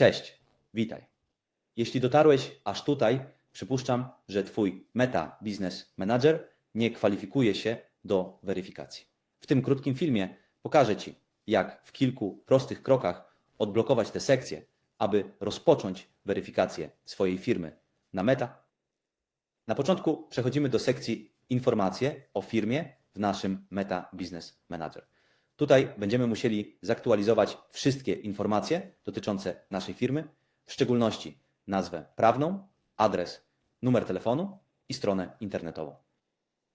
Cześć, witaj. Jeśli dotarłeś aż tutaj, przypuszczam, że Twój Meta Business Manager nie kwalifikuje się do weryfikacji. W tym krótkim filmie pokażę Ci, jak w kilku prostych krokach odblokować te sekcje, aby rozpocząć weryfikację swojej firmy na Meta. Na początku przechodzimy do sekcji Informacje o firmie w naszym Meta Business Manager. Tutaj będziemy musieli zaktualizować wszystkie informacje dotyczące naszej firmy, w szczególności nazwę prawną, adres, numer telefonu i stronę internetową.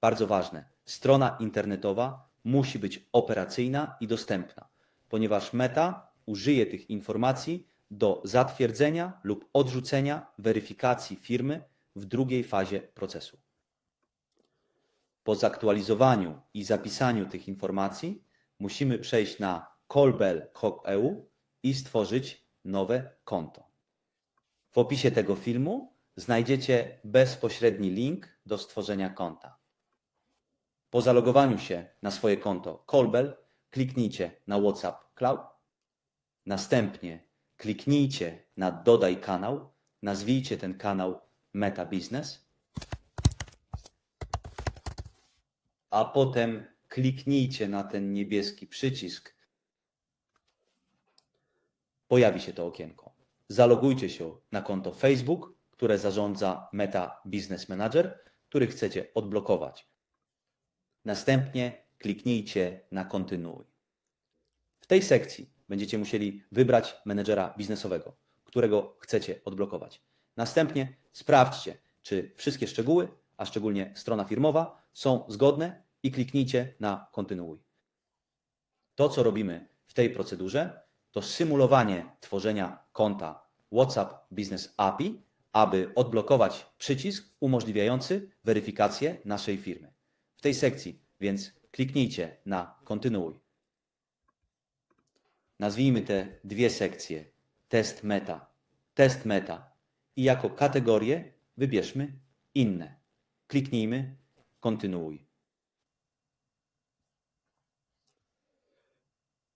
Bardzo ważne, strona internetowa musi być operacyjna i dostępna, ponieważ Meta użyje tych informacji do zatwierdzenia lub odrzucenia weryfikacji firmy w drugiej fazie procesu. Po zaktualizowaniu i zapisaniu tych informacji musimy przejść na callbell.eu i stworzyć nowe konto. W opisie tego filmu znajdziecie bezpośredni link do stworzenia konta. Po zalogowaniu się na swoje konto Callbell kliknijcie na WhatsApp Cloud. Następnie kliknijcie na Dodaj kanał, nazwijcie ten kanał Meta Business, a potem kliknijcie na ten niebieski przycisk. Pojawi się to okienko. Zalogujcie się na konto Facebook, które zarządza Meta Business Manager, który chcecie odblokować. Następnie kliknijcie na kontynuuj. W tej sekcji będziecie musieli wybrać menedżera biznesowego, którego chcecie odblokować. Następnie sprawdźcie, czy wszystkie szczegóły, a szczególnie strona firmowa, są zgodne i kliknijcie na kontynuuj. To, co robimy w tej procedurze, to symulowanie tworzenia konta WhatsApp Business API, aby odblokować przycisk umożliwiający weryfikację naszej firmy. W tej sekcji więc kliknijcie na kontynuuj. Nazwijmy te dwie sekcje test meta, test meta i jako kategorię wybierzmy inne. Kliknijmy kontynuuj.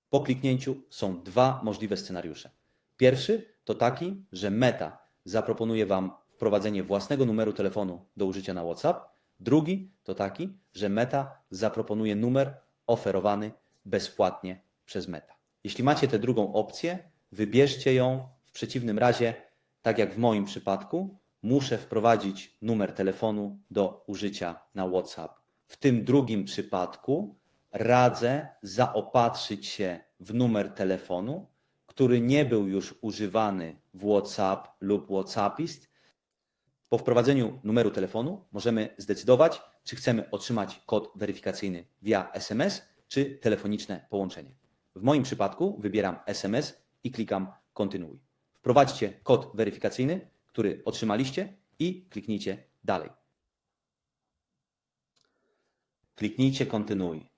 Po kliknięciu są dwa możliwe scenariusze. Pierwszy to taki, że Meta zaproponuje Wam wprowadzenie własnego numeru telefonu do użycia na WhatsApp. Drugi to taki, że Meta zaproponuje numer oferowany bezpłatnie przez Meta. Jeśli macie tę drugą opcję, wybierzcie ją. W przeciwnym razie, tak jak w moim przypadku, muszę wprowadzić numer telefonu do użycia na WhatsApp. W tym drugim przypadku radzę zaopatrzyć się w numer telefonu, który nie był już używany w WhatsApp lub WhatsAppist. Po wprowadzeniu numeru telefonu możemy zdecydować, czy chcemy otrzymać kod weryfikacyjny via SMS czy telefoniczne połączenie. W moim przypadku wybieram SMS i klikam kontynuuj. Wprowadźcie kod weryfikacyjny, który otrzymaliście i kliknijcie dalej. Kliknijcie kontynuuj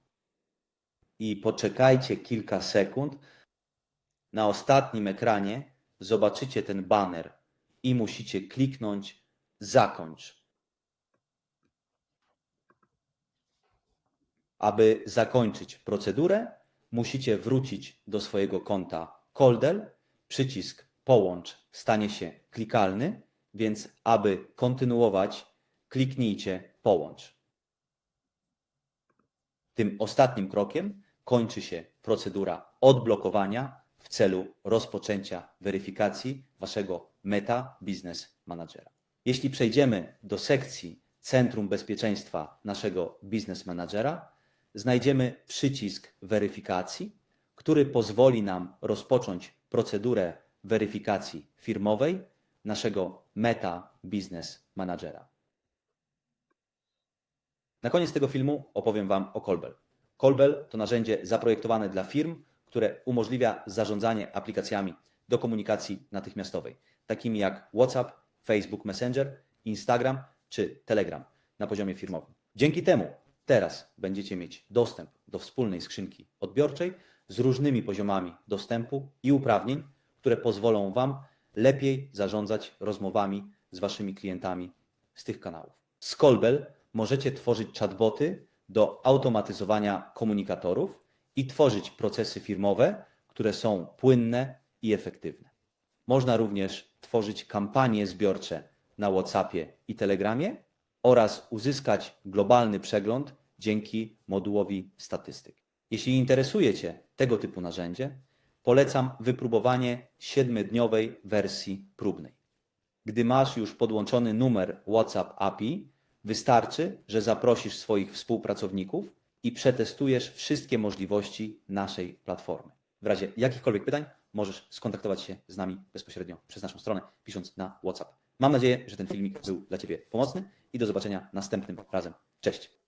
i poczekajcie kilka sekund. Na ostatnim ekranie zobaczycie ten banner i musicie kliknąć zakończ. Aby zakończyć procedurę, musicie wrócić do swojego konta Coldel. Przycisk połącz stanie się klikalny, więc aby kontynuować, kliknijcie połącz. Tym ostatnim krokiem kończy się procedura odblokowania w celu rozpoczęcia weryfikacji waszego Meta Business Managera. Jeśli przejdziemy do sekcji Centrum Bezpieczeństwa naszego Business Managera, znajdziemy przycisk weryfikacji, który pozwoli nam rozpocząć procedurę weryfikacji firmowej naszego Meta Business Managera. Na koniec tego filmu opowiem Wam o Colbel. Colbel to narzędzie zaprojektowane dla firm, które umożliwia zarządzanie aplikacjami do komunikacji natychmiastowej, takimi jak WhatsApp, Facebook Messenger, Instagram czy Telegram na poziomie firmowym. Dzięki temu teraz będziecie mieć dostęp do wspólnej skrzynki odbiorczej z różnymi poziomami dostępu i uprawnień, które pozwolą Wam lepiej zarządzać rozmowami z Waszymi klientami z tych kanałów. Z Colbel możecie tworzyć chatboty do automatyzowania komunikatorów i tworzyć procesy firmowe, które są płynne i efektywne. Można również tworzyć kampanie zbiorcze na WhatsAppie i Telegramie oraz uzyskać globalny przegląd dzięki modułowi statystyk. Jeśli interesuje Cię tego typu narzędzie, polecam wypróbowanie 7-dniowej wersji próbnej. Gdy masz już podłączony numer WhatsApp API, wystarczy, że zaprosisz swoich współpracowników i przetestujesz wszystkie możliwości naszej platformy. W razie jakichkolwiek pytań możesz skontaktować się z nami bezpośrednio przez naszą stronę, pisząc na WhatsApp. Mam nadzieję, że ten filmik był dla Ciebie pomocny i do zobaczenia następnym razem. Cześć!